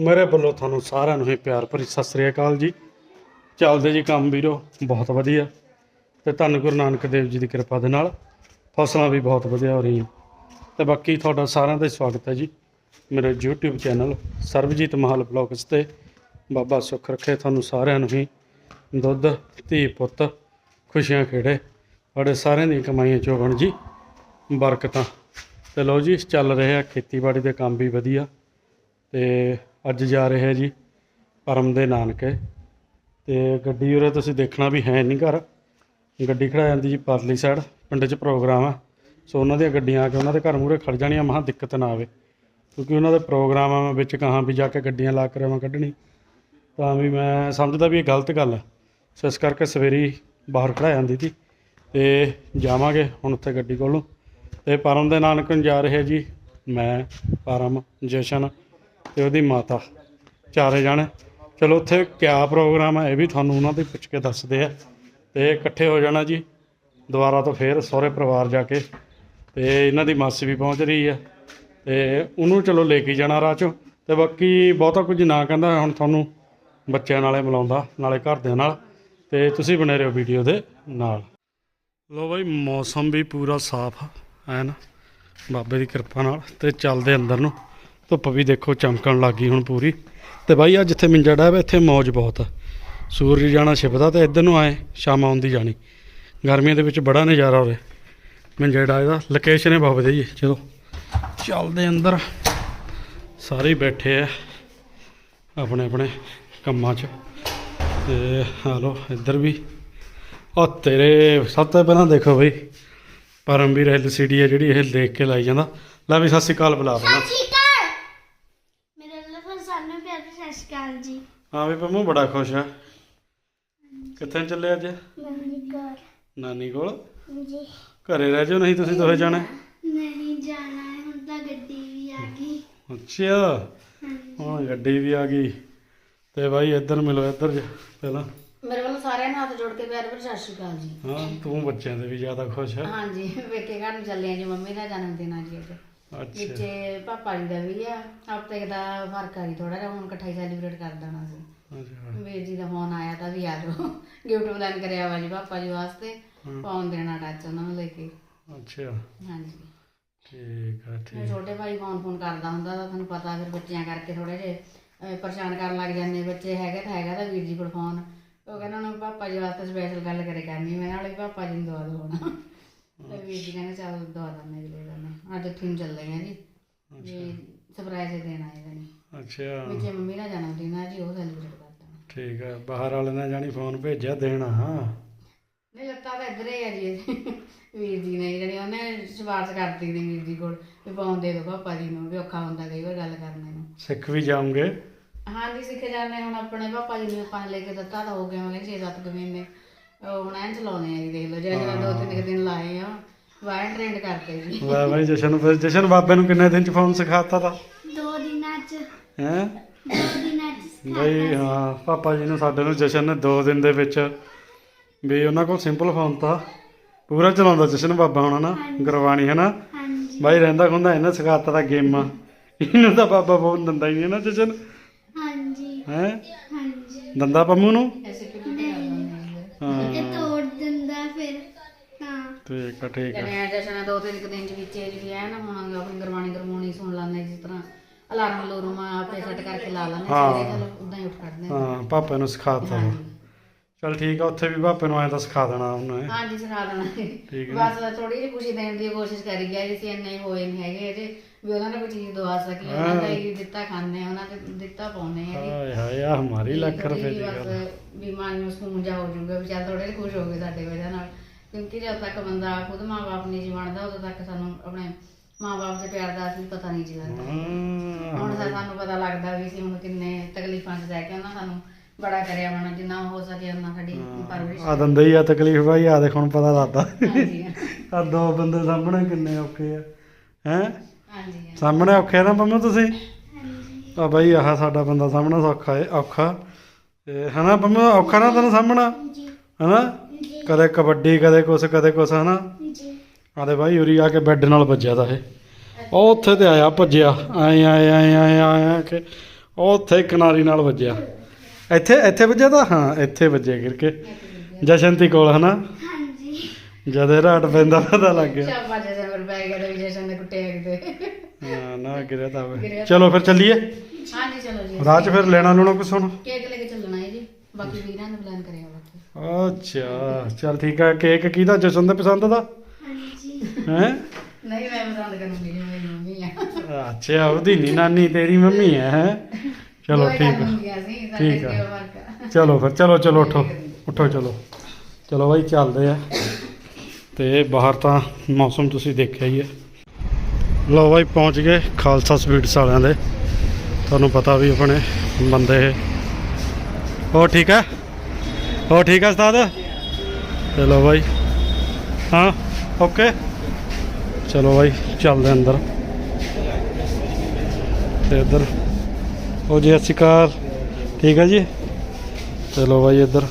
ਮੇਰੇ ਵੱਲੋਂ ਤੁਹਾਨੂੰ ਸਾਰਿਆਂ ਨੂੰ ਹੀ ਪਿਆਰ ਭਰੀ ਸਤਿ ਸ੍ਰੀ ਅਕਾਲ ਜੀ। ਚੱਲਦੇ ਜੀ ਕੰਮ ਵੀਰੋ, ਬਹੁਤ ਵਧੀਆ। ਤੇ ਧੰਨ ਗੁਰੂ ਨਾਨਕ ਦੇਵ ਜੀ ਦੀ ਕਿਰਪਾ ਦੇ ਨਾਲ ਫਸਲਾਂ ਵੀ ਬਹੁਤ ਵਧੀਆ ਹੋ ਰਹੀਆਂ। ਤੇ ਬਾਕੀ ਤੁਹਾਡਾ ਸਾਰਿਆਂ ਦਾ ਸਵਾਗਤ ਹੈ ਜੀ। ਮੇਰੇ YouTube channel Sarabjit Mahal vlogs ਤੇ ਬਾਬਾ ਸੁੱਖ ਰੱਖੇ ਤੁਹਾਨੂੰ ਸਾਰਿਆਂ ਨੂੰ ਹੀ। ਦੁੱਧ, ਧੀ ਪੁੱਤ, ਖੁਸ਼ੀਆਂ ਖੇੜੇ। ਤੁਹਾਡੇ ਸਾਰਿਆਂ ਦੀਆਂ ਕਮਾਈਆਂ ਚੋਗਣ ਜੀ। ਬਰਕਤਾਂ। ਤੇ ਲੋ ਜੀ, ਚੱਲ ਰਹੇ ਆ ਖੇਤੀਬਾੜੀ ਦੇ ਕੰਮ ਵੀ ਵਧੀਆ। ਤੇ ਅੱਜ ਜਾ ਰਹੇ ਆ ਜੀ, ਪਰਮ ਦੇ ਨਾਨਕੇ। ਤੇ ਗੱਡੀ ਉਰੇ ਤੁਸੀਂ ਦੇਖਣਾ ਵੀ ਹੈ ਨਹੀਂ ਘਰ। ਗੱਡੀ ਖੜਾ ਜਾਂਦੀ ਜੀ ਪਰਲੀ ਸਾਈਡ ਪਿੰਡ 'ਚ ਪ੍ਰੋਗਰਾਮ ਆ। ਸੋ ਉਹਨਾਂ ਦੀਆਂ ਗੱਡੀਆਂ ਆ ਕੇ ਉਹਨਾਂ ਦੇ ਘਰ ਮੂਹਰੇ ਖੜ ਜਾਣੀਆਂ, ਮਹਾ ਦਿੱਕਤ ਨਾ ਆਵੇ। ਕਿਉਂਕਿ ਉਹਨਾਂ ਦੇ ਪ੍ਰੋਗਰਾਮ ਆ, ਮੈਂ ਵਿੱਚ ਕਹਾਂ ਵੀ ਜਾ ਕੇ ਗੱਡੀਆਂ ਲਾ ਕੇ ਰਵਾਂ ਕੱਢਣੀ। ਤਾਂ ਵੀ ਮੈਂ ਸਮਝਦਾ ਵੀ ਇਹ ਗਲਤ ਗੱਲ ਹੈ ਸੋ ਇਸ ਕਰਕੇ ਸਵੇਰੀ ਬਾਹਰ ਖੜਾ ਜਾਂਦੀ ਸੀ ਤੇ ਜਾਵਾਂਗੇ ਹੁਣ ਉੱਥੇ ਗੱਡੀ ਕੋਲੋਂ। ਤੇ ਪਰਮ ਦੇ ਨਾਨਕ ਨੂੰ ਜਾ ਰਹੇ ਜੀ, ਮੈਂ, ਪਰਮ, ਜਸ਼ਨ ਤੇ ਉਹਦੀ ਮਾਤਾ। ਚਾਰੇ ਜਾਣੇ। ਚਲੋ ਉੱਥੇ ਕਿਆ ਪ੍ਰੋਗਰਾਮ ਹੈ ਇਹ ਵੀ ਤੁਹਾਨੂੰ ਉਹਨਾਂ ਦੇ ਪੁੱਛ ਕੇ ਦੱਸਦੇ ਆ। ਤੇ ਇਕੱਠੇ ਹੋ ਜਾਣਾ ਜੀ। ਦੁਬਾਰਾ ਤੋਂ ਫੇਰ ਸਹੁਰੇ ਪਰਿਵਾਰ ਜਾ ਕੇ। ਤੇ ਇਹਨਾਂ ਦੀ ਮਾਸੀ ਵੀ ਪਹੁੰਚ ਰਹੀ ਹੈ ਤੇ ਉਹਨੂੰ ਚਲੋ ਲੈ ਕੇ ਜਾਣਾ ਰਾਹ ਚੋਂ। ਤੇ ਬਾਕੀ ਬਹੁਤਾ ਕੁਝ ਨਾ ਕਹਿੰਦਾ, ਹੁਣ ਤੁਹਾਨੂੰ ਬੱਚਿਆਂ ਨਾਲੇ ਮਿਲਾਉਂਦਾ ਨਾਲੇ ਘਰਦਿਆਂ ਨਾਲ। ਤੇ ਤੁਸੀਂ ਬਣੇ ਰਹੋ ਵੀਡੀਓ ਦੇ ਨਾਲ। ਲੋ ਬਾਈ, ਮੌਸਮ ਵੀ ਪੂਰਾ ਸਾਫ਼ ਹੈ ਨਾ ਬਾਬੇ ਦੀ ਕਿਰਪਾ ਨਾਲ। ਤੇ ਚੱਲਦੇ ਅੰਦਰ ਨੂੰ। ਧੁੱਪ ਵੀ ਦੇਖੋ ਚਮਕਣ ਲੱਗੀ ਹੁਣ ਪੂਰੀ। ਤੇ ਬਾਈ ਆ ਜਿੱਥੇ ਮਿੰਜਾ ਡਾਬ ਇੱਥੇ ਮੌਜ ਬਹੁਤ ਆ। ਸੂਰਜ ਜਾਣਾ ਛਿਪਦਾ ਤੇ ਇੱਧਰ ਨੂੰ ਆਏ, ਸ਼ਾਮ ਆਉਂਦੀ ਜਾਣੀ। ਗਰਮੀਆਂ ਦੇ ਵਿੱਚ ਬੜਾ ਨਜ਼ਾਰਾ ਹੋ ਰਿਹਾ ਮਿੰਜਾ ਡਾਬ ਦਾ ਲੋਕੇਸ਼ਨ ਹੈ ਬਹੁਤ ਵਧੀਆ ਜੀ, ਚਲੋ। ਚੱਲਦੇ ਅੰਦਰ। ਸਾਰੇ ਬੈਠੇ ਆ, ਆਪਣੇ ਆਪਣੇ ਕੰਮਾਂ 'ਚ। ਤੇ ਹਾਲੋ ਇੱਧਰ ਵੀ। ਉਹ ਤੇਰੇ ਸਭ ਤੋਂ ਪਹਿਲਾਂ ਦੇਖੋ ਬਈ, ਪਰਮਵੀਰ ਐਲਸੀਡੀ ਹੈ ਜਿਹੜੀ ਇਹ ਦੇਖ ਕੇ ਲਾਈ ਜਾਂਦਾ। ਲੈ ਵੀ ਸਤਿ ਸ਼੍ਰੀ ਅਕਾਲ ਬੁਲਾ ਪਹਿਲਾਂ ਸਤਿ ਸ਼੍ਰੀ ਅਕਾਲ ਮੇਰੇ ਵੱਲੋਂ ਤੁਹਾਨੂੰ ਸਾਰਿਆਂ ਪਿਆਰ ਭਰੀ ਸਤਿ ਸ਼੍ਰੀ ਅਕਾਲ ਜੀ। ਹਾਂ ਵੀ ਪੰਮੂ ਬੜਾ ਖੁਸ਼ ਆ। ਕਿੱਥੇ ਚੱਲੇ ਅੱਜ? ਨਾਨੀ ਕੋਲ? ਜੀ ਘਰੇ ਰਹਿ ਜਾਓ ਨਹੀਂ ਤੁਸੀਂ ਦੋਵੇਂ ਜਾਣੇ? ਨਹੀਂ ਜਾਣਾ ਹੈ ਹੁਣ ਤਾਂ ਗੱਡੀ ਵੀ ਆ ਗਈ। ਅੱਛਾ। ਹਾਂਜੀ। ਹੁਣ ਗੱਡੀ ਵੀ ਆ ਗਈ। ਤੇ ਬਾਈ ਇੱਧਰ ਮਿਲੋ ਇੱਧਰ ਜਾ ਪਹਿਲਾਂ। ਮੇਰੇ ਵੱਲੋਂ ਸਾਰਿਆਂ ਨੂੰ ਹੱਥ ਜੋੜ ਕੇ ਪਿਆਰ ਭਰੀ ਸਤਿ ਸ਼੍ਰੀ ਅਕਾਲ ਜੀ। ਹਾਂ ਤੂੰ ਬੱਚਿਆਂ ਦੇ ਵੀ ਜ਼ਿਆਦਾ ਖੁਸ਼ ਆ। ਹਾਂਜੀ ਵੇਖੇ ਘਰ ਨੂੰ ਚੱਲੇ ਆ ਜੀ ਮੰਮੀ ਦਾ ਜਨਮ ਦਿਨ ਆ ਜੀ ਅੱਜ। ਅੱਛਾ। ਵਿੱਚੇ ਪਾਪਾ ਜੀ ਦਾ ਵੀ ਆ ਹਫ਼ਤੇ ਦਾ ਫ਼ਰਕ ਆ ਜੀ ਥੋੜਾ ਜਿਹਾ ਹੁਣ ਇਕੱਠਾ ਹੀ ਸੈਲੀਬ੍ਰੇਟ ਕਰ ਦੇਣਾ ਸੀ। ਅੱਛਾ। ਵੀਰ ਜੀ ਦਾ ਫੋਨ ਆਇਆ ਤਾਂ ਵੀ ਆ ਜਾਓ। ਗਿਫਟ ਪਲਾਨ ਕਰਿਆ ਵਾ ਜੀ ਪਾਪਾ ਜੀ ਵਾਸਤੇ ਫੋਨ ਦੇਣਾ ਟੱਚ ਉਹਨਾਂ ਨੂੰ ਲੈ ਕੇ। ਅੱਛਾ। ਹਾਂਜੀ। ਠੀਕ ਆ ਮੇਰੇ ਠੀਕ ਛੋਟੇ ਭਾਈ ਫੋਨ ਫੋਨ ਕਰਦਾ ਹੁੰਦਾ ਤਾਂ ਤੁਹਾਨੂੰ ਪਤਾ ਫਿਰ ਬੱਚਿਆਂ ਕਰਕੇ ਥੋੜੇ ਜਿਹੇ ਅਹ, ਪਰੇਸ਼ਾਨ ਕਰਨ ਲੱਗ ਜਾਂਦੇ ਬੱਚੇ ਹੈਗੇ ਤਾਂ ਹੈਗਾ ਤਾਂ ਵੀਰ ਜੀ ਕੋਲ ਫੋਨ ਉਹ ਕਹਿੰਦਾ ਉਹਨਾਂ ਪਾਪਾ ਜੀ ਵਾਸਤੇ ਸਪੈਸ਼ਲ ਗੱਲ ਕਰੇ ਕਰਨੀ ਮੈਂ ਨਾਲੇ ਪਾਪਾ ਜੀ ਨੂੰ ਦਵਾ ਦੋ ਹੁਣ। ਵੀਰ ਜੀ ਕਹਿੰਦੇ ਚੱਲ ਦਵਾ ਦਾਂਗੇ ਜੀ ਲੈ ਦਾਂਗੇ ਅੱਜ ਉੱਥੇ ਨੂੰ ਚੱਲੇ ਆ ਜੀ। ਜੀ ਸਰਪ੍ਰਾਈਜ਼ ਦੇਣ ਆਏ ਜਾਨੀ ਅੱਛਾ। ਵਿੱਚੇ ਮੰਮੀ ਦਾ ਜਨਮ ਦਿਨ ਆ ਜੀ ਉਹ ਸੈਲੀਬ੍ਰੇਟ ਕਰਦਾ ਠੀਕ ਆ ਬਾਹਰ ਵਾਲੇ ਨੇ ਜਾਣੀ ਫੋਨ ਭੇਜਿਆ ਦੇਣਾ ਹਾਂ। ਨਹੀਂ ਲੱਤਾ ਤਾਂ ਇੱਧਰ ਹੀ ਆ ਜੀ। ਇਹਦੇ। ਵੀਰ ਜੀ ਨੇ ਜਿਹੜੀ ਉਹਨੇ ਸਿਫਾਰਿਸ਼ ਕਰਤੀ ਦੀ ਵੀਰ ਜੀ ਕੋਲ। ਵੀ ਫੋਨ ਦੇ ਦਿਓ ਪਾਪਾ ਜੀ ਨੂੰ ਵੀ ਔਖਾ ਹੁੰਦਾ ਕਈ ਵਾਰ ਗੱਲ ਕਰਨੇ ਨੂੰ। ਸਿੱਖ ਵੀ ਜਾਉਂਗੇ ਹਾਂਜੀ ਸਿੱਖ ਜਾਂਦੇ ਹੁਣ ਆਪਣੇ ਪਾਪਾ ਜੀ ਨੇ ਆਪਾਂ ਲੈ ਕੇ ਦਿੱਤਾ ਤਾਂ ਹੋ ਗਏ ਹੋਣੇ 6-7 ਕੁ ਮਹੀਨੇ। ਹੁਣ ਐਂ ਚਲਾਉਂਦੇ ਆ ਜੀ ਦੇਖ ਲਓ ਜਿਹੜਾ ਦੋ ਤਿੰਨ ਕੁ ਦਿਨ ਲਾਏ ਆ ਵਾਇਰ ਟ੍ਰੈਂਡ ਕਰਤੇ ਜੀ। ਲੈ ਬਾਈ ਜਸ਼ਨ ਫਿਰ ਜਸ਼ਨ ਬਾਬੇ ਨੂੰ ਕਿੰਨੇ ਦਿਨ ਚ ਫੋਨ ਸਿਖਾਤਾ ਤਾ? ਦੋ ਦਿਨਾਂ ਚ। ਹੈ? ਦੋ ਦਿਨਾਂ ਚ ਬਈ ਹਾਂ ਪਾਪਾ ਜੀ ਨੂੰ ਸਾਡੇ ਨੂੰ ਜਸ਼ਨ ਨੇ 2 ਦਿਨ ਦੇ ਵਿੱਚ ਵੀ ਉਹਨਾਂ ਕੋਲ ਸਿੰਪਲ ਫੋਨ ਤਾਂ। ਪੂਰਾ ਚਲਾਉਂਦਾ ਜਸ਼ਨ ਬਾਬਾ ਹੋਣਾ ਨਾ ਗੁਰਬਾਣੀ ਹੈ ਨਾ ਹਾਂਜੀ। ਬਾਈ ਰਹਿੰਦਾ ਖੁੰਦਾ ਇਹਨੇ ਸਿਖਾਤਾ ਤਾਂ ਗੇਮਾਂ। ਇਹਨੂੰ ਤਾਂ ਬਾਬਾ ਫੋਨ ਦਿੰਦਾ ਹੀ ਨਹੀਂ ਨਾ ਜਸ਼ਨ। ਹਾਂਜੀ। ਹੈ? ਹਾਂਜੀ। ਦੰਦਾ ਪੰਮੂ ਨੂੰ? ਐਸੇ ਠੀਕ ਆ ਠੀਕ ਆ। ਜਨੇ ਜਸ਼ਨ ਦੋ ਤਿੰਨ ਕੁ ਦਿਨ ਚ ਵਿੱਚ ਇਹ ਵੀ ਐ ਨਾ ਹੁਣ ਆਪਣੀ ਗੁਰਬਾਣੀ ਗੁਰਮੂਣੀ ਸੁਣ ਲੈਂਦੇ ਜਿਸ ਤਰ੍ਹਾਂ ਅਲਾਰਮ ਲੂਰਮ ਆਪੇ ਸੈੱਟ ਕਰਕੇ ਲਾ ਲੈਂਦੇ ਸਵੇਰੇ ਚਲ ਉਦਾਂ ਹੀ ਉੱਠ ਖੜਦੇ ਹਾਂ ਹਾਂ ਪਾਪੇ ਨੂੰ ਸਿਖਾਤਾ ਵਾ। ਚਲ ਠੀਕ ਆ ਉੱਥੇ ਵੀ ਪਾਪੇ ਨੂੰ ਐਂ ਤਾਂ ਸਿਖਾ ਦੇਣਾ ਉਹਨੇ ਹਾਂਜੀ ਸਿਖਾ ਦੇਣਾ। ਠੀਕ ਹੈ। ਬਸ ਥੋੜੀ ਜਿਹੀ ਖੁਸ਼ੀ ਦੇਣ ਦੀ ਕੋਸ਼ਿਸ਼ ਕਰੀ ਗਿਆ ਜੀ ਸੀ ਇੰਨੇ ਹੋਏ ਨਹੀਂ ਹੈਗੇ ਇਹਦੇ ਵੀ ਉਹਨਾਂ ਨੇ ਕੋਈ ਚੀਜ਼ ਦਵਾ ਸਕੀ ਉਹਨਾਂ ਦਾ ਹੀ ਦਿੱਤਾ ਖਾਂਦੇ ਆ, ਉਹਨਾਂ ਦੇ ਦਿੱਤਾ ਪਾਉਂਦੇ ਆ ਜੀ। ਹਾਏ ਹਾਏ ਆ ਹਮਾਰੀ ਲੱਖ ਥੋੜ੍ਹੀ ਰੁਪਏ ਜਿਹੀ ਦੀ ਬਸ ਗੱਲ। ਵੀ ਮਨ ਨੂੰ ਸਕੂਨ ਜਾ ਹੋ ਜਾਊਗਾ ਵੀ ਚੱਲ ਥੋੜੇ ਖੁਸ਼ ਹੋ ਗਏ ਸਾਡੇ ਵਜ੍ਹਾ ਨਾਲ। ਕਿਉਂਕਿ ਜਦ ਤੱਕ ਬੰਦਾ ਖੁਦ ਮਾਂ-ਬਾਪ ਨਹੀਂ ਜੀ ਬਣਦਾ ਉਦੋਂ ਤੱਕ ਸਾਨੂੰ ਆਪਣੇ ਮਾਂ-ਬਾਪ ਦੇ ਪਿਆਰ ਦਾ ਅਸਲੀ ਪਤਾ ਨਹੀਂ ਜੀ ਲੱਗਦਾ। ਹੁਣ ਤਾਂ ਸਾਨੂੰ ਪਤਾ ਲੱਗਦਾ ਵੀ ਸੀ ਹੁਣ ਕਿੰਨੇ ਤਕਲੀਫਾਂ 'ਚ ਰਹਿ ਕੇ ਉਹਨਾਂ ਸਾਨੂੰ ਬੜਾ ਕਰਿਆ ਹੋਣਾ ਜਿੰਨਾ ਹੋ ਸਕੇ ਉਹਨਾਂ ਸਾਡੀ ਪਰਵਰਿਸ਼ ਆ ਦੰਦੇ ਹੀ ਆ ਤਕਲੀਫ ਭਾਈ ਆ ਦੇਖ ਹੁਣ ਪਤਾ ਲੱਗਦਾ। ਹਾਂਜੀ। ਆ ਦੋ ਬੰਦੇ ਸਾਹਮਣੇ ਕਿੰਨੇ ਔਖੇ ਆ। ਹੈ? ਹਾਂਜੀ ਸਾਹਮਣੇ ਔਖੇ ਨਾ ਪੰਮੂ ਤੁਸੀਂ? ਆ ਬਾਈ ਆਹ ਸਾਡਾ ਬੰਦਾ ਸਾਹਮਣਾ ਸੌਖਾ ਹੈ ਔਖਾ। ਤੇ ਹਨਾ ਪੰਮੂ ਔਖਾ ਨਾ ਤੈਨੂੰ ਸਾਹਮਣਾ? ਜੀ ਕਦੇ ਕਬੱਡੀ ਕਦੇ ਕੁਛ ਕਦੇ ਕੁਛ ਹਨਾ? ਜੀ। ਆਦੇ ਬਾਈ ਉਰੀ ਆ ਕੇ ਬੈੱਡ ਨਾਲ ਵੱਜਿਆ ਤਾਂ ਇਹ। ਉਹ ਉੱਥੇ ਤੇ ਆਇਆ ਭੱਜਿਆ। ਆਏ ਆਏ ਆਏ ਆਏ ਆਏ ਕੇ ਉਹ ਉੱਥੇ ਕਿਨਾਰੀ ਨਾਲ ਵੱਜਿਆ। ਇੱਥੇ ਇੱਥੇ ਵੱਜਿਆ ਤਾਂ? ਹਾਂ ਇੱਥੇ ਵੱਜਿਆ ਗਿਰ ਕੇ ਜਸ਼ਨਤੀ ਕੋਲ ਹਨਾ? ਹਾਂਜੀ। ਜਦੇ ਰਾਟ ਪੈਂਦਾ ਪਤਾ ਲੱਗ ਗਿਆ। ਕਿਤੇ। ਹਾਂ ਨਾ ਗਿਰਿਆ ਤਾਂ ਹੋਵੇ। ਚਲੋ ਫਿਰ ਚੱਲੀਏ। ਹਾਂਜੀ ਚਲੋ ਜੀ। ਰਾਹ 'ਚ ਫਿਰ ਲੈਣਾ ਲੂਣਾ ਕੁਛ ਹੁਣ? ਕੇਕ ਲੈ ਕੇ ਚੱਲਣਾ ਹੈ ਜੀ। ਬਾਕੀ ਵੀਰਾਂ ਨੇ ਪਲਾਨ ਕਰਿਆ ਅੱਛਾ ਚੱਲ ਠੀਕ ਆ ਕੇਕ ਕਿਹਦਾ ਜਸ਼ਨ ਦੇ ਪਸੰਦ ਦਾ? ਹਾਂਜੀ। ਹੈ? ਨਹੀਂ ਮੈਂ ਪਸੰਦ ਕਰੂੰਗੀ ਜੀ ਮੇਰੀ ਮੰਮੀ ਆ। ਅੱਛਾ ਉਹਦੀ ਨੀ ਨਾਨੀ ਤੇਰੀ ਮੰਮੀ ਹੈ ਹੈਂ? ਚਲੋ ਠੀਕ ਆ। ਸਾਡੇ ਠੀਕ ਆ। ਚਲੋ ਫਿਰ ਚਲੋ ਚਲੋ ਉੱਠੋ ਉੱਠੋ ਚਲੋ। ਚਲੋ ਬਾਈ ਚੱਲਦੇ ਆ। ਤੇ ਬਾਹਰ ਤਾਂ ਮੌਸਮ ਤੁਸੀਂ ਦੇਖਿਆ ਹੀ ਹੈ ਲੋ ਬਾਈ ਪਹੁੰਚ ਗਏ ਖਾਲਸਾ ਸਵੀਟਸ ਵਾਲਿਆਂ ਦੇ। ਤੁਹਾਨੂੰ ਪਤਾ ਵੀ ਆਪਣੇ ਬੰਦੇ ਹੋ ਠੀਕ ਹੈ ਹੋ ਠੀਕ ਹੈ ਉਸਤਾਦ? ਚਲੋ ਬਾਈ। ਹਾਂ ਓਕੇ। ਚਲੋ ਬਾਈ ਚੱਲਦੇ ਆ ਅੰਦਰ। ਤੇ ਇੱਧਰ। ਉਹ ਜੀ ਸ਼੍ਰੀ ਅਕਾਲ। ਠੀਕ ਹੈ ਜੀ? ਚਲੋ ਭਾਈ ਇੱਧਰ।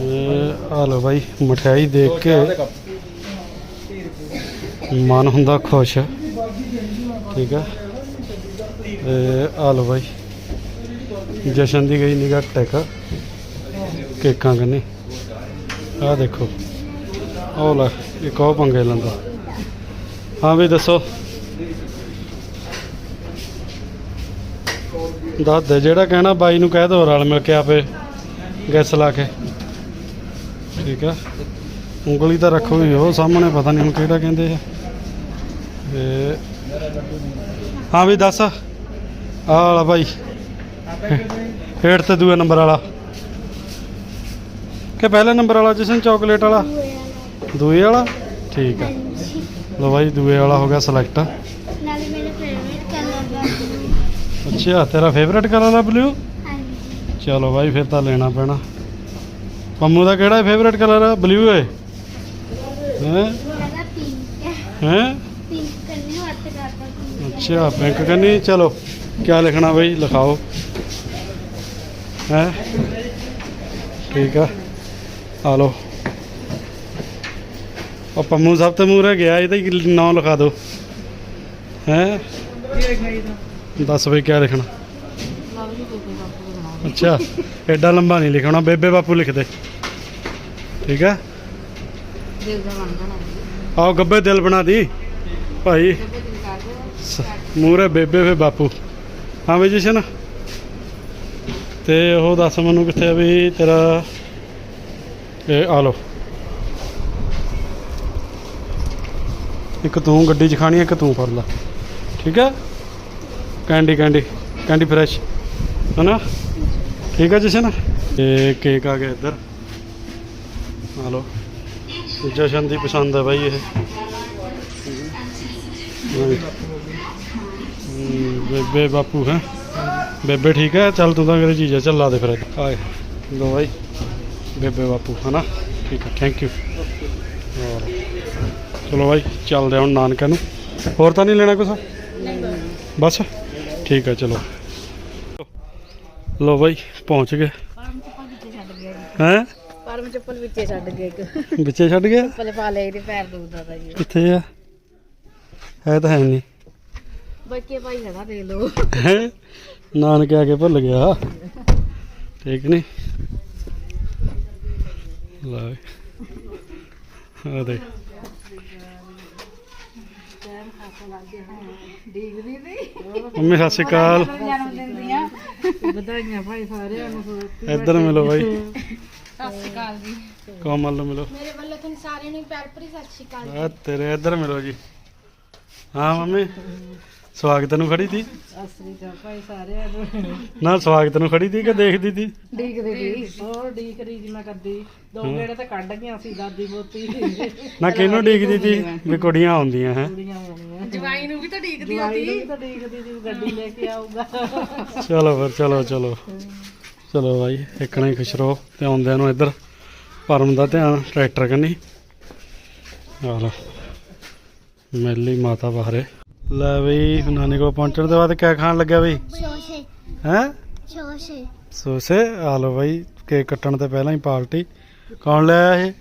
ਇਹ ਆ ਲੋ ਭਾਈ ਮਠਿਆਈ ਦੇਖ ਕੇ ਮਨ ਹੁੰਦਾ ਖੁਸ਼। ਠੀਕ ਹੈ ਇਹ ਆ ਲੋ ਭਾਈ ਜਸ਼ਨ ਦੀ ਗਈ ਨਿਗਾਹ ਟੈਕ। ਕੇਕਾਂ ਕੰਨੀ? ਆਹ ਦੇਖੋ। ਉਹ ਲੈ, ਇੱਕ ਉਹ ਪੰਗੇ ਲੰਦਾ। ਹਾਂ ਵੀ ਦੱਸੋ। ਦੱਸ ਦੇ, ਜਿਹੜਾ ਕਹਿਣਾ ਬਾਈ ਨੂੰ ਕਹਿ ਦੋ, ਰਲ ਮਿਲ ਕੇ ਆਪੇ ਗੈਸ ਲਾ ਕੇ। ਠੀਕ ਆ। ਉਂਗਲੀ ਤਾਂ ਰੱਖੋ ਹੀ ਉਹ ਸਾਹਮਣੇ ਪਤਾ ਨਹੀਂ ਹੁਣ ਕਿਹੜਾ ਕਹਿੰਦੇ ਆ। ਤੇ ਹਾਂ ਵੀ ਦੱਸ। ਆਹ ਵਾਲਾ ਬਾਈ। ਹੇਠ ਤੇ ਦੂਏ ਨੰਬਰ ਵਾਲਾ। ਕਿ ਪਹਿਲੇ ਨੰਬਰ ਵਾਲਾ ਜਿਸਨ ਚਾਕਲੇਟ ਵਾਲਾ? ਦੂਏ ਵਾਲਾ? ਠੀਕ ਹਾਂਜੀ। ਲੋ ਬਾਈ ਦੂਏ ਵਾਲਾ ਹੋ ਗਿਆ ਸਿਲੈਕਟ ਨਾਲੇ ਮੇਰੇ ਫੇਵਰੇਟ ਕਲਰ ਦਾ। blue। ਅੱਛਾ ਤੇਰਾ ਫੇਵਰੇਟ ਕਲਰ ਆ ਬਲੂ ਹਾਂਜੀ। ਚਲੋ ਬਾਈ ਫਿਰ ਤਾਂ ਲੈਣਾ ਪੈਣਾ। ਪੰਮੂ ਦਾ ਕਿਹੜਾ ਫੇਵਰੇਟ ਕਲਰ ਆ? ਬਲੂ ਹੈ? ਹੈ ਹੈ ਹੈ? ਪਿੰਕ ਕਰਨੀ ਹੱਥ ਕਰਦਾ। ਅੱਛਾ ਪਿੰਕ ਕਰਨੀ ਚਲੋ ਕੀ ਲਿਖਣਾ ਬਈ? ਲਿਖਾਓ। ਹੈ? ਠੀਕ ਆ। ਆ ਲੋ ਉਹ ਪੰਮੂ ਸਭ ਤੋਂ ਮੂਹਰੇ ਗਿਆ, ਇਹਦਾ ਹੀ ਨਾਮ ਲਿਖਾ ਦਿਓ। ਹੈ? ਦੱਸ ਬਈ ਕੀ ਲਿਖਣਾ? ਅੱਛਾ, ਐਡਾ ਲੰਬਾ ਨਹੀਂ ਲਿਖਣਾ, ਬੇਬੇ ਬਾਪੂ ਲਿਖ ਦੇ ਠੀਕ ਆ? ਆਓ, ਗੱਬੇ ਦਿਲ ਬਣਾ ਦੀ। ਭਾਈ ਬੇਬੇ ਮੂਰੇ ਬੇਬੇ ਫੇ ਬਾਪੂ। ਹਾਂ ਬਈ ਜਸ਼ਨ। ਤੇ ਉਹ ਦੱਸ ਮੈਨੂੰ ਕਿੱਥੇ ਆ ਵੀ ਤੇਰਾ, ਇਹ ਆ ਲੋ ਇੱਕ ਤੂੰ ਗੱਡੀ 'ਚ ਖਾਣੀ ਇੱਕ ਤੂੰ ਫੜ ਲੈ। ਠੀਕ ਹੈ ਕੈਂਡੀ ਕੈਂਡੀ ਕੈਂਡੀ ਫਰੈਸ਼। ਹਨਾ? ਠੀਕ ਹੈ ਜਸ਼ਨ? ਤੇ ਕੇਕ ਆ ਗਿਆ ਇੱਧਰ। ਆ ਲੋ ਜਸ਼ਨ ਦੀ ਪਸੰਦ ਹੈ ਬਾਈ ਇਹ। ਬੇਬੇ ਬਾਪੂ, ਹੈ? ਬੇਬੇ ਠੀਕ ਹੈ? ਚੱਲ ਤੂੰ ਤਾਂ ਮੇਰੀ ਚੀਜ਼ ਹੈ ਚੱਲ ਲਾ ਦੇ ਫਿਰ। ਆਏ। ਲੋ ਬਾਈ। ਬੇਬੇ ਬਾਪੂ ਹਨਾ? ਠੀਕ ਹੈ ਥੈਂਕ ਯੂ ਚਲੋ ਬਾਈ ਚੱਲਦੇ ਹਾਂ ਹੁਣ ਨਾਨਕਾ ਨੂੰ। ਹੋਰ ਤਾਂ ਨਹੀਂ ਲੈਣਾ ਕੁਛ? ਬਸ। ਠੀਕ ਹੈ ਚਲੋ। ਲੋ ਬਾਈ ਪਹੁੰਚ ਗਏ। ਪਰਮ ਚੱਪਲ ਵਿੱਚੇ ਛੱਡ ਗਿਆ ਹੈ? ਪਰਮ ਚੱਪਲ ਵਿੱਚੇ ਛੱਡ ਗਿਆ ਇੱਕ। ਵਿੱਚੇ ਛੱਡ ਗਿਆ ਚੱਪਲ ਪਾ ਲਈ ਤੇ ਪੈਰ ਦੁਖਦਾ ਤਾ ਜੀ। ਕਿੱਥੇ ਆ? ਹੈ ਤਾਂ ਹੈ ਨਹੀਂ। ਬੱਚੇ ਭਾਈ ਖੜਾ ਦੇ ਲੋ ਹੈ? ਨਾਨਕੇ ਆ ਕੇ ਭੁੱਲ ਗਿਆ। ਠੀਕ ਨਹੀਂ ਲੈ ਆ ਦੇ ਮੰਮੀ ਸਤਿ ਸ਼੍ਰੀ ਅਕਾਲ। ਜਨਮ ਦਿਨ ਦੀਆਂ ਵਧਾਈਆਂ ਭਾਈ ਸਾਰਿਆਂ ਨੂੰ ਇੱਧਰ ਮਿਲੋ ਬਾਈ। ਸਤਿ ਸ਼੍ਰੀ ਅਕਾਲ ਜੀ। ਕੋਮਲ ਨੂੰ ਮਿਲੋ। ਮੇਰੇ ਵੱਲੋਂ ਤੁਹਾਨੂੰ ਸਾਰਿਆਂ ਨੂੰ ਪਿਆਰ ਭਰੀ ਸਤਿ ਸ਼੍ਰੀ ਅਕਾਲ ਆ ਤੇਰੇ ਇੱਧਰ ਮਿਲੋ ਜੀ। ਹਾਂ ਮੰਮੀ। ਸਵਾਗਤ ਨੂੰ ਖੜੀ ਸੀ ਸਤਿ ਸ਼੍ਰੀ ਅਕਾਲ ਭਾਈ ਸਾਰਿਆਂ ਨੂੰ ਨਾ ਸਵਾਗਤ ਨੂੰ ਖੜੀ ਸੀ ਕਿ ਦੇਖਦੀ ਸੀ ਡੀਕਦੀ ਦੀ ਹੋਰ ਡੀਕਦੀ ਜੀ ਮੈਂ ਕਰਦੀ। ਦੋ ਗੇੜੇ ਤਾਂ ਕੱਢ ਗਈਆਂ ਸੀ ਦਾਦੀ ਬੋਤੀ ਨਾ ਕਿਹਨੂੰ ਡੀਕਦੀ ਸੀ ਵੀ ਕੁੜੀਆਂ ਆਉਂਦੀਆਂ ਹੈ? ਕੁੜੀਆਂ ਜਵਾਈ ਨੂੰ ਵੀ ਤਾਂ ਡੀਕਦੀ ਹੁੰਦੀ ਜਵਾਈ ਨੂੰ ਵੀ ਤਾਂ ਡੀਕਦੀ ਸੀ ਗੱਡੀ ਲੈ ਕੇ ਆਊਗਾ। ਚਲੋ ਫਿਰ ਚਲੋ ਚਲੋ। ਚਲੋ ਬਾਈ ਇੱਕਣਾ ਹੀ ਖੁਸ਼ ਰਹੋ ਤੇ ਆਉਂਦਿਆਂ ਨੂੰ ਇੱਧਰ ਪਰਮ ਦਾ ਧਿਆਨ ਟਰੈਕਟਰ ਕੰਨੀ। ਆ ਲਓ। ਮੈਲੀ ਮਾਤਾ ਬਾਹਰੇ। ਲੈ ਬਈ ਨਾਨੀ ਕੋਲ ਪਹੁੰਚਣ ਦੇ ਬਾਅਦ ਕਿਆ ਖਾਣ ਲੱਗਿਆ ਬਈ? ਸ਼ੋਸ਼ੇ। ਹੈ? ਸ਼ੋਸ਼ੇ। ਸੋਸੇ? ਆ ਲਓ ਬਾਈ ਕੇਕ ਕੱਟਣ ਤੋਂ ਪਹਿਲਾਂ ਹੀ ਪਾਰਟੀ। ਕੌਣ ਲੈ ਆਇਆ ਇਹ?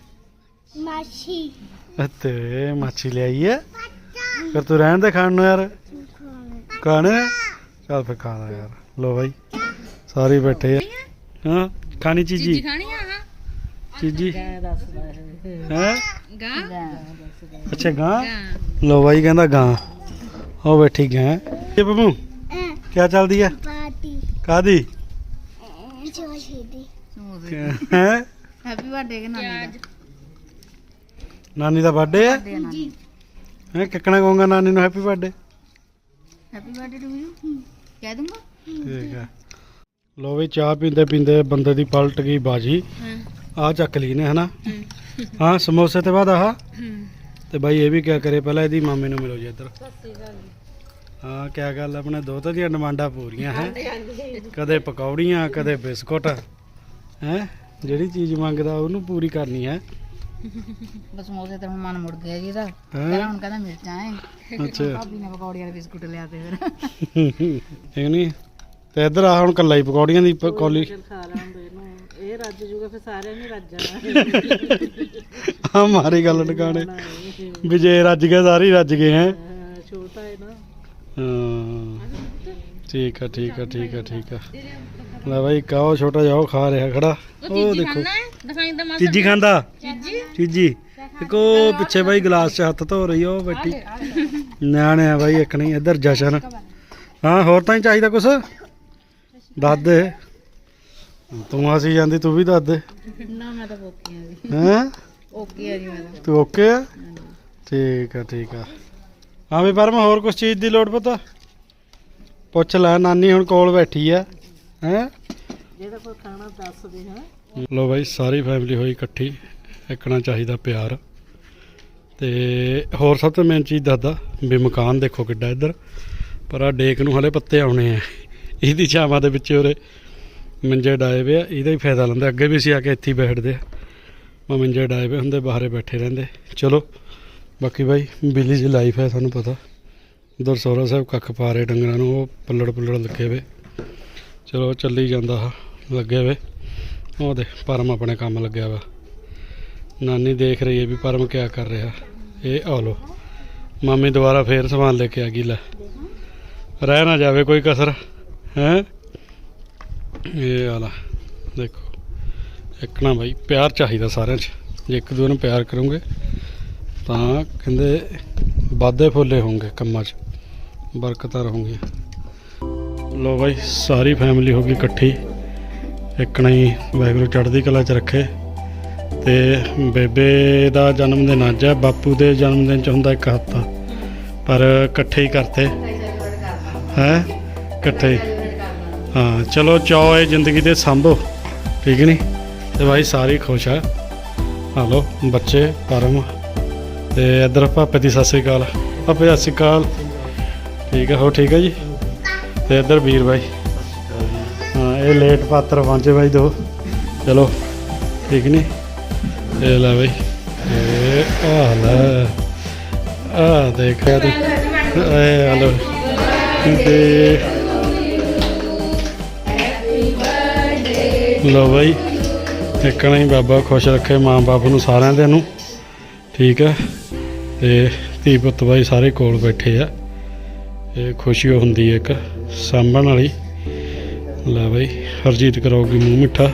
ਮਾਛੀ ਤੇ ਮਾਛੀ ਲਿਆਈ ਹੈ। ਫਿਰ ਤੂੰ ਰਹਿਣ ਦੇ ਖਾਣ ਨੂੰ ਯਾਰ। ਖਾਣੇ? ਚੱਲ ਫਿਰ ਖਾ ਲਾ ਯਾਰ। ਲੋ ਬਾਈ। ਸਾਰੇ ਬੈਠੇ ਆ। ਹਾਂ ਖਾਣੀ ਚੀਜੀ? ਖਾਣੀ ਆ ਹਾਂ। ਚੀਜੀ? ਦੱਸਦਾ ਹੈ? ਗਾ? ਅੱਛਾ ਗਾਂ? ਲੋ ਬਾਈ ਕਹਿੰਦਾ ਗਾਂ। ਉਹ ਬੈਠੀ ਗਾਂ ਇਹ ਬੱਬੂ? ਕੀ ਚੱਲਦੀ ਆ ਪਾਰਟੀ ਕਾਦੀ ਹੈ? ਹੈਪੀ ਬਰਥਡੇ ਕਿ ਨਾਨੀ ਦਾ। ਨਾਨੀ ਦਾ ਬਰਥਡੇ ਆ ਬਰਥਡੇ ਨਾਨੀ ਹੈ ਕਿੱਕਣਾ ਕਹੂੰਗਾ ਨਾਨੀ ਨੂੰ happy birthday? Happy birthday to you. ਕਹਿ ਦੂੰਗਾ। ਠੀਕ ਆ ਲੋ ਵੀ ਚਾਹ ਪੀਂਦੇ ਪੀਂਦੇ ਬੰਦੇ ਦੀ ਪਲਟ ਗਈ ਬਾਜੀ। ਆ ਚੱਕ ਲਈ ਨੇ ਹਨਾ? ਹਾਂ। ਸਮੋਸੇ ਤੇ ਬਾਅਦ ਆਹ? ਤੇ ਬਾਈ ਇਹ ਵੀ ਕਿਆ ਕਰੇ ਪਹਿਲਾਂ ਇਹਦੀ ਮਾਮੇ ਨੂੰ ਮਿਲੋ ਜੀ ਇੱਧਰ। ਹਾਂ ਕਿਆ ਗੱਲ ਆਪਣੇ ਦੋਤੇ ਦੀਆਂ ਡਿਮਾਂਡਾਂ ਪੂਰੀਆਂ ਹੈ? ਕਦੇ ਪਕੌੜੀਆਂ ਕਦੇ ਬਿਸਕੁਟ ਹੈ? ਜਿਹੜੀ ਚੀਜ਼ ਮੰਗਦਾ ਉਹਨੂੰ ਪੂਰੀ ਕਰਨੀ ਹੈ। ਬਸ ਸਮੋਸੇ ਤੇ ਹੁਣ ਮਨ ਮੁੜ ਗਿਆ ਜੀ ਦਾ ਹੈਂ? ਪਹਿਲਾਂ ਹੁਣ ਕਹਿੰਦਾ ਮਿਰਚਾਂ ਹੈ ਅੱਛਾ। ਭਾਬੀ ਨੇ ਪਕੌੜੀ ਵਾਲੇ ਬਿਸਕੁਟ ਲਿਆ ਤੇ ਫਿਰ। ਠੀਕ ਨਹੀਂ ਤੇ ਇੱਧਰ ਆ ਹੁਣ ਕੱਲਾ ਹੀ ਪਕੌੜੀਆਂ ਦੀ ਕੌਲੀ ਇਹ ਰੱਜ ਜੂਗਾ ਫਿਰ ਸਾਰਿਆਂ ਨੇ ਰੱਜਣਾ ਆ ਮਾਰੀ ਗੱਲ ਟਿਕਾਣੇ ਵੀ ਜੇ ਰੱਜ ਗਏ ਸਾਰੇ ਹੀ ਰੱਜ ਗਏ ਹੈ। ਛੋਟਾ ਹੈ ਨਾ। ਹਾਂ। ਠੀਕ ਆ ਠੀਕ ਆ ਠੀਕ ਆ ਠੀਕ ਆ। ਲੈ ਬਾਈ ਕਾਓ ਛੋਟਾ ਜਿਹਾ ਉਹ ਖਾ ਰਿਹਾ ਖੜਾ। ਉਹ ਦੇਖੋ। ਚੀਜੀ ਖਾਂਦਾ? ਚੀਜੀ ਦੇਖੋ ਪਿੱਛੇ ਬਾਈ ਗਲਾਸ 'ਚ ਹੱਥ ਧੋ ਰਹੀ ਉਹ ਬੈਠੀ। ਨਿਆਣੇ ਆ ਬਾਈ ਇੱਕ ਨਹੀਂ ਇੱਧਰ ਜਸ਼ਨ। ਹਾਂ ਹੋਰ ਤਾਂ ਹੀ ਚਾਹੀਦਾ ਕੁਛ? ਦੱਸ ਦੇ। ਤੂੰ ਹੱਸੀ ਜਾਂਦੀ ਤੂੰ ਵੀ ਦੱਸ ਦੇ। ਨਾ ਮੈਂ ਤਾਂ ਓਕੇ ਆ ਜੀ। ਹੈਂ? ਓਕੇ ਆ ਜੀ ਮੈਂ ਤਾਂ। ਤੂੰ ਓਕੇ ਆ? ਠੀਕ ਆ ਠੀਕ ਆ। ਹਾਂ ਵੀ ਪਰਮ ਹੋਰ ਕੁਛ ਚੀਜ਼ ਦੀ ਲੋੜ ਪਤਾ? ਪੁੱਛ ਲੈ ਨਾਨੀ ਹੁਣ ਕੋਲ ਬੈਠੀ ਆ। ਹੈ? ਜੇ ਤਾਂ ਕੋਈ ਖਾਣਾ ਦੱਸ ਦੇ ਹਾਂ? ਲੋ ਬਾਈ ਸਾਰੀ ਫੈਮਿਲੀ ਹੋਈ ਇਕੱਠੀ। ਇੱਕਣਾ ਚਾਹੀਦਾ ਪਿਆਰ। ਤੇ ਹੋਰ ਸਭ ਤੋਂ ਮੇਨ ਚੀਜ਼ ਦੱਸਦਾ ਵੀ ਮਕਾਨ ਦੇਖੋ ਕਿੱਡਾ ਇੱਧਰ। ਪਰ ਆ ਡੇਕ ਨੂੰ ਹਲੇ ਪੱਤੇ ਆਉਣੇ ਆ। ਇਹਦੀ ਛਾਵਾਂ ਦੇ ਵਿੱਚ ਉਰੇ ਮੰਜੇ ਡਾਏ ਵੇ ਆ, ਇਹਦਾ ਹੀ ਫਾਇਦਾ ਲੈਂਦੇ ਅੱਗੇ ਵੀ ਅਸੀਂ ਆ ਕੇ ਇੱਥੇ ਹੀ ਬੈਠਦੇ ਆ। ਮੈਂ ਮੰਜੇ ਡਾਏ ਵੇ ਹੁੰਦੇ, ਬਾਹਰੇ ਬੈਠੇ ਰਹਿੰਦੇ। ਚਲੋ, ਬਾਕੀ ਬਾਈ, ਬਿਲੀ ਜੀ ਲਾਈਫ ਹੈ ਸਾਨੂੰ ਪਤਾ। ਉਧਰ ਸੋਹਰਾ ਸਾਹਿਬ ਕੱਖ ਪਾ ਰਹੇ ਡੰਗਰਾਂ ਨੂੰ, ਉਹ ਪੱਲੜ ਪੁੱਲੜ ਲੱਗੇ ਵੇ। ਚਲੋ ਚੱਲੀ ਜਾਂਦਾ ਆ ਲੱਗੇ ਵੇ। ਉਹ ਦੇ ਪਰਮ ਆਪਣੇ ਕੰਮ ਲੱਗਿਆ ਵਾ। ਨਾਨੀ ਦੇਖ ਰਹੀ ਹੈ ਵੀ ਪਰਮ ਕਿਆ ਕਰ ਰਿਹਾ। ਇਹ ਆ ਲੋ ਮਾਮੀ ਦੁਬਾਰਾ ਫੇਰ ਸਮਾਨ ਲੈ ਕੇ ਆ ਗਈ, ਲੈ। ਰਹਿ ਨਾ ਜਾਵੇ ਕੋਈ ਕਸਰ, ਹੈ? ਇਹ ਆਲਾ ਦੇਖੋ। ਇੱਕ ਨਾ ਬਾਈ, ਪਿਆਰ ਚਾਹੀਦਾ ਸਾਰਿਆਂ 'ਚ। ਜੇ ਇੱਕ ਦੂਜੇ ਨੂੰ ਪਿਆਰ ਕਰੋਗੇ, ਤਾਂ ਕਹਿੰਦੇ ਵਾਧੇ ਫੁੱਲੇ ਹੋਣਗੇ ਕੰਮਾਂ 'ਚ, ਬਰਕਤਾਂ ਰਹੂੰਗੀਆਂ। ਲੋ ਬਾਈ, ਸਾਰੀ ਫੈਮਿਲੀ ਹੋ ਗਈ ਇਕੱਠੀ। ਇੱਕ ਨਹੀਂ ਵਾਹਿਗੁਰੂ ਚੜ੍ਹਦੀ ਕਲਾ 'ਚ ਰੱਖੇ। ਤੇ ਬੇਬੇ ਦਾ ਜਨਮ ਦਿਨ ਅੱਜ ਹੈ, ਬਾਪੂ ਦੇ ਜਨਮ ਦਿਨ 'ਚ ਹੁੰਦਾ ਇੱਕ ਹਫ਼ਤਾ। ਪਰ ਇਕੱਠੇ ਹੀ ਕਰਤੇ। ਹੈ? ਇਕੱਠੇ ਹਾਂ, ਚਲੋ ਚਾਅ ਇਹ ਜ਼ਿੰਦਗੀ ਦੇ ਸੰਭੋ, ਠੀਕ ਨਹੀਂ? ਤੇ ਭਾਈ ਸਾਰੇ ਖੁਸ਼ ਆ। ਹਲੋ ਬੱਚੇ, ਪਰਮ, ਤੇ ਇਧਰ ਭਾਪੇ ਦੀ ਸਤਿ ਸ੍ਰੀ ਅਕਾਲ। ਭਾਪੇ, ਸਤਿ ਸ੍ਰੀ ਅਕਾਲ। ਠੀਕ ਹੈ ਹੋ ਠੀਕ ਹੈ ਜੀ? ਤੇ ਇਧਰ ਵੀਰ ਭਾਈ ਹਾਂ, ਇਹ ਲੇਟ ਪਾਤਰ ਪਹੁੰਚੇ ਬਾਈ ਦੋ। ਚਲੋ, ਠੀਕ ਨਹੀਂ? ਇਹ ਲੈ ਬਾਈ। ਇਹ ਆ ਲੈ। ਆ ਦੇਖਿਆ ਤੂੰ ਇਹ ਹਲੋ ਤੇ ਲੋ ਬਾਈ ਇੱਕ ਨਾ ਹੀ ਬਾਬਾ, ਖੁਸ਼ ਰੱਖੇ ਮਾਂ ਬਾਪ ਨੂੰ ਸਾਰਿਆਂ ਦੇ ਨੂੰ। ਠੀਕ ਹੈ ਤੇ ਧੀ ਪੁੱਤ ਬਾਈ ਸਾਰੇ ਕੋਲ ਬੈਠੇ ਆ। ਇਹ ਖੁਸ਼ੀ ਹੁੰਦੀ ਹੈ ਇੱਕ, ਸਾਂਭਣ ਵਾਲੀ। ਲੈ ਬਾਈ, ਹਰਜੀਤ ਕਰੋਗੀ ਮੂੰਹ ਮਿੱਠਾ।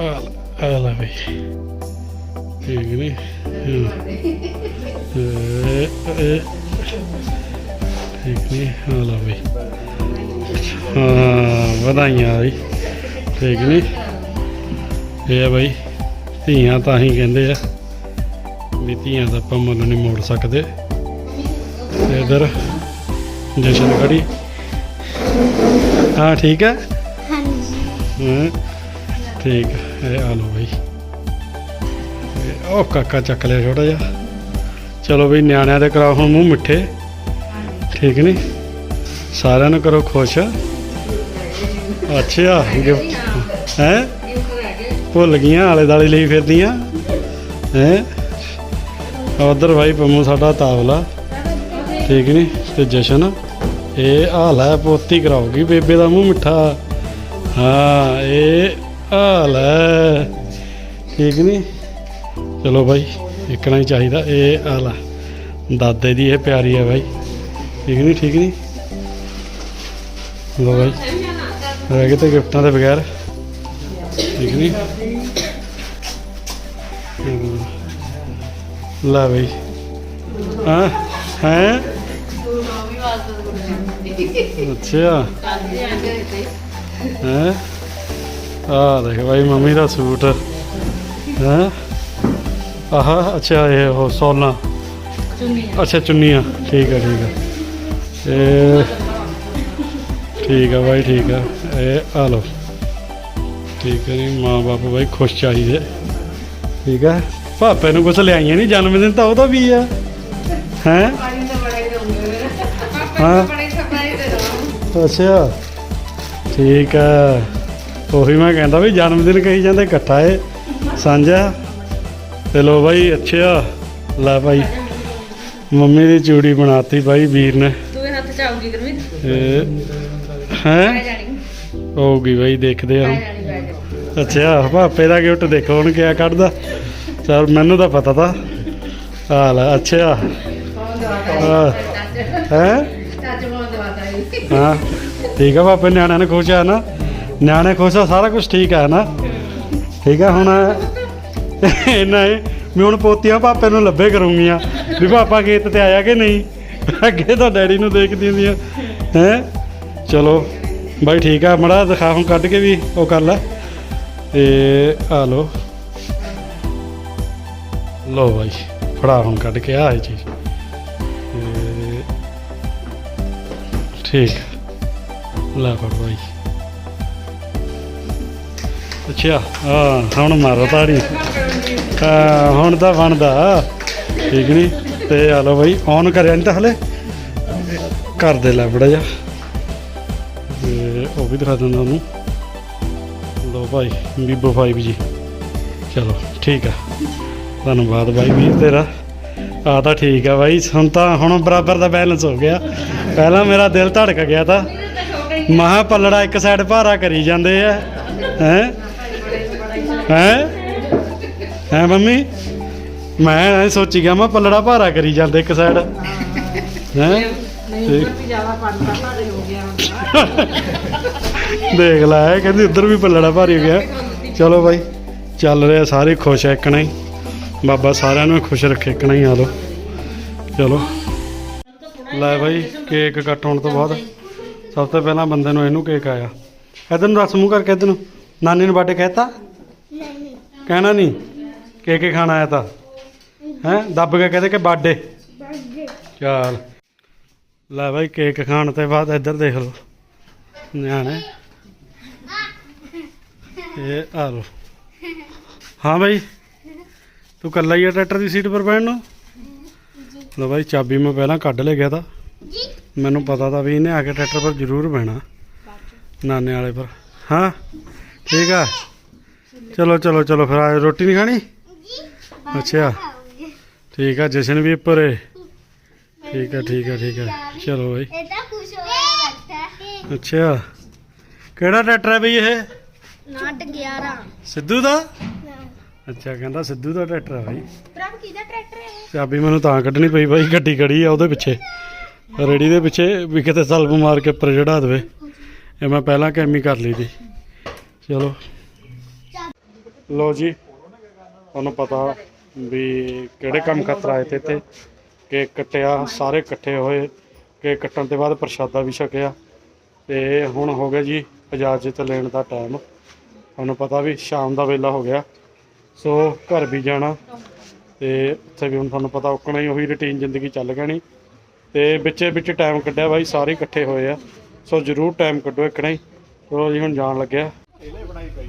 ਆ ਲੈ- ਬਾਈ। ਠੀਕ ਨਹੀਂ ਹਾਂ। ਇਹ- ਇਹ- ਠੀਕ ਨਹੀਂ ਆ ਲੈ ਬਾਈ। ਹਾਂ ਵਧਾਈਆਂ ਬਾਈ। ਠੀਕ ਨਹੀਂ ਇਹ ਆ ਬਾਈ ਧੀਆਂ ਤਾਂ ਹੀ ਕਹਿੰਦੇ ਆ ਵੀ ਧੀਆਂ ਦਾ ਆਪਾਂ ਮੁੱਲ ਨਹੀਂ ਮੋੜ ਸਕਦੇ। ਤੇ ਇਧਰ ਜਸ਼ਨ ਖੜੀ। ਹਾਂ ਠੀਕ ਹੈ ਹਾਂਜੀ। ਹਾਂ ਠੀਕ। ਹੈ ਇਹ ਆ ਲਓ ਬਈ। ਉਹ ਕਾਕਾ ਚੱਕ ਲਿਆ ਛੋਟਾ ਜਿਹਾ। ਚਲੋ ਬਈ ਨਿਆਣਿਆਂ ਦੇ ਕਰਾਓ ਹੁਣ ਮੂੰਹ ਮਿੱਠੇ। ਠੀਕ ਨਹੀਂ ਸਾਰਿਆਂ ਨੂੰ ਕਰੋ ਖੁਸ਼। ਅੱਛਾ ਗਿਫਟ ਹੈ? ਭੁੱਲ ਗਈਆਂ, ਆਲੇ ਦਾਲੇ ਲਈ ਫਿਰਦੀਆਂ। ਹੈ? ਉਧਰ ਭਾਈ ਪੰਮੂ, ਸਾਡਾ ਤਾਵਲਾ। ਠੀਕ ਨਹੀਂ ਤੇ ਜਸ਼ਨ। ਇਹ ਹਾਲ ਹੈ, ਪੋਤੀ ਕਰਾਉਗੀ ਬੇਬੇ ਦਾ ਮੂੰਹ ਮਿੱਠਾ। ਹਾਂ, ਇਹ ਹਾਲ ਹੈ। ਠੀਕ ਨਹੀਂ ਚਲੋ ਭਾਈ ਇਕਣਾ ਹੀ ਚਾਹੀਦਾ, ਇਹ ਹਾਲ ਆ। ਦਾਦੇ ਦੀ ਇਹ ਪਿਆਰੀ ਹੈ ਭਾਈ ਠੀਕ ਨਹੀਂ ਠੀਕ ਨਹੀਂ ਲੋ ਬਾਈ। ਰਹਿ ਗਏ ਤੇ ਗਿਫਟਾਂ ਦੇ ਬਗੈਰ। ਠੀਕ ਨਹੀਂ। ਲੈ ਬਈ। ਹਾਂ? ਹੈ? ਅੱਛਾ। ਹੈ? ਆ ਦੇਖ ਬਾਈ ਮੰਮੀ ਦਾ ਸੂਟ। ਹੈ? ਆਹ ਅੱਛਾ ਇਹ ਉਹ ਸੋਨਾ। ਅੱਛਾ ਚੁੰਨੀਆਂ। ਠੀਕ ਆ ਠੀਕ ਆ। ਇਹ ਠੀਕ ਆ ਬਾਈ ਠੀਕ ਆ। ਇਹ ਆ ਲਓ। ਠੀਕ ਹੈ ਜੀ ਮਾਂ ਬਾਪ ਬਾਈ ਖੁਸ਼ ਚਾਹੀਦੇ। ਠੀਕ ਆ ਪਾਪੇ ਨੂੰ ਕੁਛ ਲਿਆਈਆਂ ਨਹੀਂ ਜਨਮ ਦਿਨ ਤਾਂ ਉਹਦਾ ਵੀ ਆ। ਹੈ? ਹਾਂ। ਅੱਛਾ। ਠੀਕ ਆ ਉਹੀ ਮੈਂ ਕਹਿੰਦਾ ਵੀ ਜਨਮ ਦਿਨ ਕਹੀ ਜਾਂਦੇ ਇਕੱਠਾ ਏ। ਸਾਂਝਾ। ਤੇ ਲੋ ਬਾਈ ਅੱਛਾ। ਲੈ ਭਾਈ ਮੰਮੀ ਦੀ ਚੂੜੀ ਬਣਾਤੀ ਬਾਈ ਵੀਰ ਨੇ। ਦੂਏ ਹੱਥ ਚ ਆਉਗੀ ਗੁਰਮੀਤ ਹੈ? ਹੋਊਗੀ ਬਾਈ, ਦੇਖਦੇ ਹਾਂ। ਅੱਛਾ, ਭਾਪੇ ਦਾ ਗਿਫਟ ਦੇਖੋ ਹੁਣ ਕਿਆ ਕੱਢਦਾ। ਚਲ, ਮੈਨੂੰ ਤਾਂ ਪਤਾ ਤਾ। ਆ ਅੱਛਾ। ਹੈ? ਹਾਂ, ਠੀਕ ਆ ਪਾਪੇ ਨਿਆਣਿਆਂ ਨੇ ਖੁਸ਼ ਆ ਨਾ। ਨਿਆਣੇ ਖੁਸ਼ ਆ, ਸਾਰਾ ਕੁਝ ਠੀਕ ਆ, ਨਾ। ਠੀਕ ਆ, ਹੁਣ ਇਹਨਾਂ ਇਹ ਮੈਂ ਹੁਣ ਪੋਤੀਆਂ ਪਾਪੇ ਨੂੰ ਲੱਭੇ ਕਰੂੰਗੀਆਂ ਵੀ ਪਾਪਾ ਖੇਤ ਤੇ ਆਇਆ ਕਿ ਨਹੀਂ? ਅੱਗੇ ਤਾਂ ਡੈਡੀ ਨੂੰ ਦੇਖਦੀ ਹੁੰਦੀਆਂ ਹੈ? ਚਲੋ। ਬਾਈ ਠੀਕ ਆ, ਮੜਾ ਦਿਖਾ ਹੁਣ ਕੱਢ ਕੇ ਵੀ ਉਹ ਕਰ ਲੈ। ਤੇ ਆ ਲੋ ਲੋ ਬਾਈ, ਫੜਾ ਹੁਣ ਕੱਢ ਕੇ ਆ ਇਹ ਚੀਜ਼। ਠੀਕ ਲੈ ਫੜ ਬਾਈ। ਅੱਛਾ, ਹਾਂ, ਹੁਣ ਮਾਰੋ ਤਾੜੀ। ਹਾਂ, ਹੁਣ ਤਾਂ ਬਣਦਾ। ਠੀਕ ਨਹੀਂ ਤੇ ਆ ਲਓ ਬਾਈ ਔਨ ਕਰਿਆ ਨਹੀਂ ਤਾਂ ਹਲੇ? ਕਰ ਦੇ ਲੈ ਬੜਾ ਜਾ ਉਹ ਵੀ ਦਿਖਾ ਦਿੰਦਾ ਉਹਨੂੰ ਲੋ ਭਾਈ ਵੀਵੋ 5G ਚਲੋ ਠੀਕ ਆ ਧੰਨਵਾਦ ਬਾਈ ਵੀਰ ਤੇਰਾ ਆ ਤਾਂ ਠੀਕ ਆ ਬਾਈ ਹੁਣ ਤਾਂ ਹੁਣ ਬਰਾਬਰ ਦਾ ਬੈਲੈਂਸ ਹੋ ਗਿਆ ਪਹਿਲਾਂ ਮੇਰਾ ਦਿਲ ਧੜਕ ਗਿਆ ਤਾਂ ਮਹਾ ਪੱਲੜਾ ਇੱਕ ਸਾਈਡ ਭਾਰਾ ਕਰੀ ਜਾਂਦੇ ਆ ਹੈ ਹੈ ਹੈ ਮੰਮੀ ਮੈਂ ਐਂ ਸੋਚੀ ਗਿਆ ਮੈਂ ਪੱਲੜਾ ਭਾਰਾ ਕਰੀ ਜਾਂਦੇ ਇੱਕ ਸਾਈਡ ਹੈ ਨਹੀਂ ਵੀ ਜ਼ਿਆਦਾ ਪੜਦਾ ਭਾਰੇ ਹੋ ਗਿਆ ਦੇਖ ਲੈ ਕਹਿੰਦੀ ਉੱਧਰ ਵੀ ਪੱਲੜਾ ਭਾਰੀ ਹੋ ਗਿਆ। ਚਲੋ ਬਾਈ ਚੱਲ ਰਿਹਾ ਸਾਰੇ ਖੁਸ਼ ਐ ਇੱਕਣਾ ਹੀ। ਬਾਬਾ ਸਾਰਿਆਂ ਨੂੰ ਖੁਸ਼ ਰੱਖੇ ਇੱਕਣਾ ਹੀ ਆ ਲੋ ਚਲੋ। ਲੈ ਬਾਈ ਕੇਕ ਕੱਟ ਹੋਣ ਤੋਂ ਬਾਅਦ। ਸਭ ਤੋਂ ਪਹਿਲਾਂ ਬੰਦੇ ਨੂੰ ਇਹਨੂੰ ਕੇਕ ਆਇਆ। ਇਧਰ ਨੂੰ ਰਸ ਮੂੰਹ ਕਰਕੇ ਇਧਰ ਨੂੰ। ਨਾਨੀ ਨੂੰ ਬਾਡੇ ਕਹਿਤਾ? ਨਹੀਂ ਕਹਿਣਾ ਨਹੀਂ। ਕੇਕ ਹੀ ਖਾਣਾ ਆਇਆ ਤਾਂ। ਹੈ? ਦੱਬ ਕੇ ਕਹਦੇ ਕਿ ਬਾਡੇ ਬਰਥਡੇ ਚੱਲ। ਲੈ ਬਾਈ ਕੇਕ ਖਾਣ ਤੋਂ ਬਾਅਦ ਇੱਧਰ ਦੇਖ ਲਓ। ਨਿਆਣੇ। ਇਹ ਆ ਲੋ ਹਾਂ ਬਾਈ। ਤੂੰ ਕੱਲਾ ਹੀ ਆ ਟਰੈਕਟਰ ਦੀ ਸੀਟ ਪਰ ਬੈਠਣ ਨੂੰ? ਲੋ ਬਾਈ, ਚਾਬੀ ਮੈਂ ਪਹਿਲਾਂ ਕੱਢ ਲੈ ਗਿਆ ਤਾਂ। ਮੈਨੂੰ ਪਤਾ ਤਾਂ ਵੀ ਇਹਨੇ ਆ ਕੇ ਟਰੈਕਟਰ ਪਰ ਜ਼ਰੂਰ ਬਹਿਣਾ। ਨਾਨੇ ਵਾਲੇ ਪਰ। ਹਾਂ, ਠੀਕ ਆ। ਚਲੋ ਚਲੋ ਚਲੋ, ਫਿਰ ਆ ਰੋਟੀ ਨਹੀਂ ਖਾਣੀ? ਅੱਛਾ। ਠੀਕ ਆ, ਜਸ਼ਨ ਵੀ ਉੱਪਰ ਏ। ਠੀਕ ਆ ਠੀਕ ਆ ਠੀਕ ਆ। ਚਲੋ ਬਾਈ ਇਹ ਤਾਂ ਖੁਸ਼ ਹੋਇਆ ਲੱਗਦਾ ਹੈ ਅੱਛਾ। ਕਿਹੜਾ ਟਰੈਕਟਰ ਹੈ ਬਈ ਇਹ? ਨਾਟ 11 ਸਿੱਧੂ ਦਾ? ਅੱਛਾ ਕਹਿੰਦਾ ਸਿੱਧੂ ਦਾ ਟਰੈਕਟਰ ਹੈ ਬਾਈ। ਪ੍ਰਭ ਕਿਹਦਾ ਟਰੈਕਟਰ ਹੈ ਚਾਬੀ ਮੈਨੂੰ ਤਾਂ ਕੱਢਣੀ ਪਈ ਬਾਈ ਗੱਡੀ ਖੜੀ ਆ ਉਹਦੇ ਪਿੱਛੇ। ਰੇੜੀ ਦੇ ਪਿੱਛੇ ਵੀ ਕਿਤੇ ਸਲਬ ਮਾਰ ਕੇ ਉੱਪਰ ਚੜਾ ਦੇਵੇ। ਇਹ ਮੈਂ ਪਹਿਲਾਂ ਕੈਮੀ ਕਰ ਲਈ ਸੀ। ਚਲੋ। ਲੋ ਜੀ ਤੁਹਾਨੂੰ ਪਤਾ ਵੀ ਕਿਹੜੇ ਕੰਮ ਖਾਤਰ ਆਏ ਤੇ ਇੱਥੇ। ਕੇਕ ਕੱਟਿਆ ਸਾਰੇ ਇਕੱਠੇ ਹੋਏ। ਕੇਕ ਕੱਟਣ ਤੋਂ ਬਾਅਦ ਪ੍ਰਸ਼ਾਦਾ ਵੀ ਛਕਿਆ। ਤੇ ਹੁਣ ਹੋ ਗਿਆ ਜੀ ਇਜਾਜ਼ਤ ਲੈਣ ਦਾ ਟਾਈਮ ਤੁਹਾਨੂੰ ਪਤਾ ਵੀ ਸ਼ਾਮ ਦਾ ਵੇਲਾ ਹੋ ਗਿਆ। ਸੋ ਘਰ ਵੀ ਜਾਣਾ। ਤੇ ਉੱਥੇ ਵੀ ਹੁਣ ਤੁਹਾਨੂੰ ਪਤਾ ਉੱਕਣਾ ਹੀ ਉਹੀ ਰੁਟੀਨ ਜ਼ਿੰਦਗੀ ਚੱਲ ਗਣੀ। ਤੇ ਵਿੱਚੇ ਵਿੱਚ ਟਾਈਮ ਕੱਢਿਆ ਬਾਈ, ਸਾਰੇ ਇਕੱਠੇ ਹੋਏ ਆ। ਸੋ ਜ਼ਰੂਰ ਟਾਈਮ ਕੱਢੋ ਇੱਕਣਾ ਹੀ। ਸੋ ਜੀ ਹੁਣ ਜਾਣ ਲੱਗਿਆ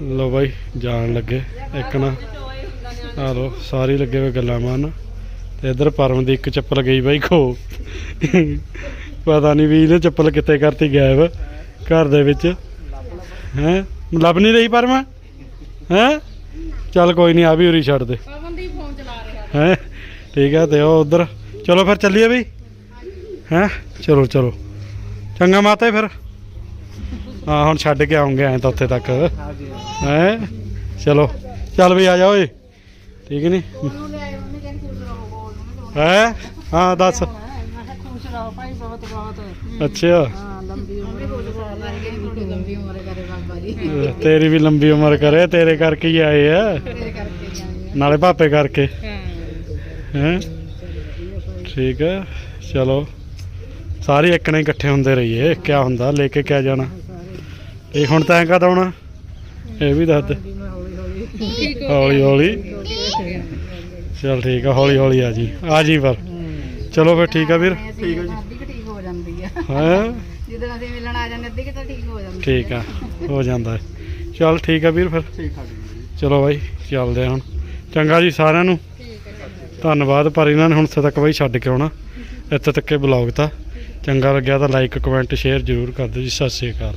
ਲੋ ਬਾਈ, ਜਾਣ ਲੱਗੇ। ਇੱਕਣਾ। ਆ ਲੋ ਸਾਰੇ ਲੱਗੇ ਹੋਏ ਗੱਲਾਂ ਮਾਰਨ। ਤੇ ਇਧਰ ਪਰਮ ਦੀ ਇੱਕ ਚੱਪਲ ਗਈ ਬਾਈ ਖੋ। ਪਤਾ ਨਹੀਂ ਵੀ ਇਹਨੇ ਚੱਪਲ ਕਿੱਥੇ ਕਰਤੀ ਗਾਇਬ। ਘਰ ਦੇ ਵਿੱਚ। ਹੈ? ਲੱਭ ਨਹੀਂ ਰਹੀ ਪਰਮ? ਹੈ? ਚੱਲ ਕੋਈ ਨਹੀਂ ਆ ਵੀ ਉਰੀ ਛੱਡ ਦੇ। ਪਵਨਦੀਪ ਫੋਨ ਚਲਾ ਰਿਹਾ। ਹੈ? ਠੀਕ ਹੈ ਤੇ ਉਹ ਉਧਰ। ਚਲੋ ਫਿਰ ਚੱਲੀਏ ਬਈ ਹੈ? ਚਲੋ ਚਲੋ। ਚੰਗਾ ਮਾਤਾ ਫਿਰ। ਹਾਂ ਹੁਣ ਛੱਡ ਕੇ ਆਉਂਗੇ ਐਂ ਤਾਂ ਉੱਥੇ ਤੱਕ। ਹੈ? ਚਲੋ। ਚੱਲ ਬਈ ਆ ਜਾ ਓਏ। ਠੀਕ ਨਹੀਂ? ਹੈ? ਹਾਂ ਦੱਸ। ਮੈਂ ਅੱਛਾ। ਲੰਬੀ ਉਮਰ ਕਰੇ ਬਾਬਾ ਜੀ ਤੇਰੀ ਵੀ ਲੰਬੀ ਉਮਰ ਕਰੇ ਤੇਰੇ ਕਰਕੇ ਹੀ ਆਏ ਆ। ਨਾਲੇ ਪਾਪੇ ਕਰਕੇ। ਹਾਂ? ਠੀਕ ਹੈ ਚਲੋ। ਸਾਰੇ ਇੱਕਣੇ ਇਕੱਠੇ ਹੁੰਦੇ ਰਹੀਏ ਕਿਆ ਹੁੰਦਾ ਲੈ ਕੇ ਕਿਆ ਜਾਣਾ। ਇਹ ਹੁਣ ਤੈਂ ਕਦ ਆਉਣਾ? ਇਹ ਵੀ ਦੱਸ ਦੇ। ਹੌਲੀ ਹੌਲੀ। ਚਲ ਠੀਕ ਆ ਹੌਲੀ ਹੌਲੀ ਆ ਜੀ ਆ ਜੀ ਪਰ ਚਲੋ ਫਿਰ ਠੀਕ ਆ ਵੀਰ। ਠੀਕ ਹੈ ਜੀ। ਠੀਕ ਹੋ ਜਾਂਦੀ ਆ ਹੈ? ਜਦੋਂ ਅਸੀਂ ਮਿਲਣ ਆ ਜਾਂਦੇ ਅੱਧੀ ਕਿ ਤਾਂ ਠੀਕ ਹੋ ਜਾਂਦੀ ਠੀਕ ਆ ਹੋ ਜਾਂਦਾ ਹੈ। ਚਲ ਠੀਕ ਆ ਵੀਰ ਫਿਰ। ਠੀਕ ਆ ਜੀ। ਚਲੋ ਬਾਈ ਚੱਲਦੇ ਆ ਹੁਣ। ਚੰਗਾ ਜੀ ਸਾਰਿਆਂ ਨੂੰ। ਧੰਨਵਾਦ ਪਰ ਇਹਨਾਂ ਨੇ ਹੁਣ ਇੱਥੇ ਤੱਕ ਬਾਈ ਛੱਡ ਕੇ ਆਉਣਾ। ਇੱਥੇ ਤੱਕ ਇਹ ਬਲੌਗ ਤਾਂ ਚੰਗਾ ਲੱਗਿਆ ਤਾਂ ਲਾਈਕ ਕਮੈਂਟ ਸ਼ੇਅਰ ਜ਼ਰੂਰ ਕਰ ਦਿਓ ਜੀ। ਸਤਿ ਸ਼੍ਰੀ ਅਕਾਲ।